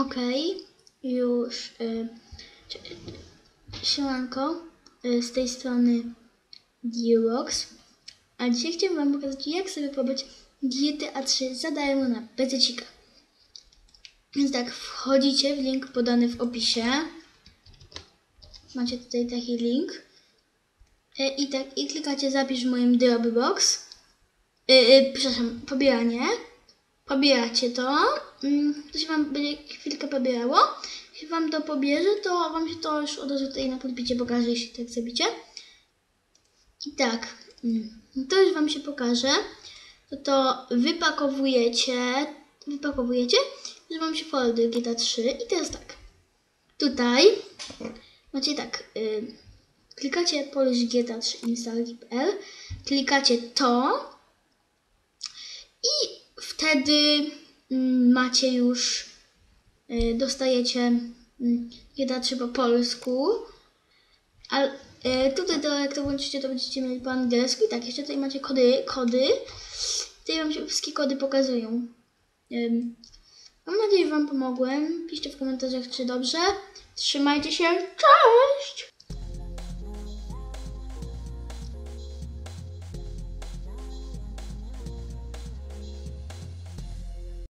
Okej, już. Y, siemanko, y, z tej strony Gearbox. A dzisiaj chciałam Wam pokazać, jak sobie pobrać GTA 3 za darmo na PC. Więc tak, wchodzicie w link podany w opisie. Macie tutaj taki link. Y, I tak, i klikacie zapisz w moim Dropbox. Y, y, przepraszam, pobieranie. Pobieracie to. Mm, To się Wam będzie chwilkę pobierało. Jeśli Wam to pobierze, to Wam się to już od razu tutaj na podbicie pokaże, jeśli tak zrobicie. I tak, mm, to już Wam się pokaże. To to wypakowujecie, wypakowujecie, że Wam się folder GTA 3 i teraz tak. Tutaj macie tak, y, klikacie Polish GTA 3 install.pl, klikacie to i wtedy mm, macie już, y, dostajecie mm, GTA 3 po polsku. A y, tutaj to jak to włączycie, to będziecie mieli po angielsku. I tak, jeszcze tutaj macie kody, kody. Tutaj wam się wszystkie kody pokazują. Mam nadzieję, że wam pomogłem. Piszcie w komentarzach, czy dobrze. Trzymajcie się. Cześć!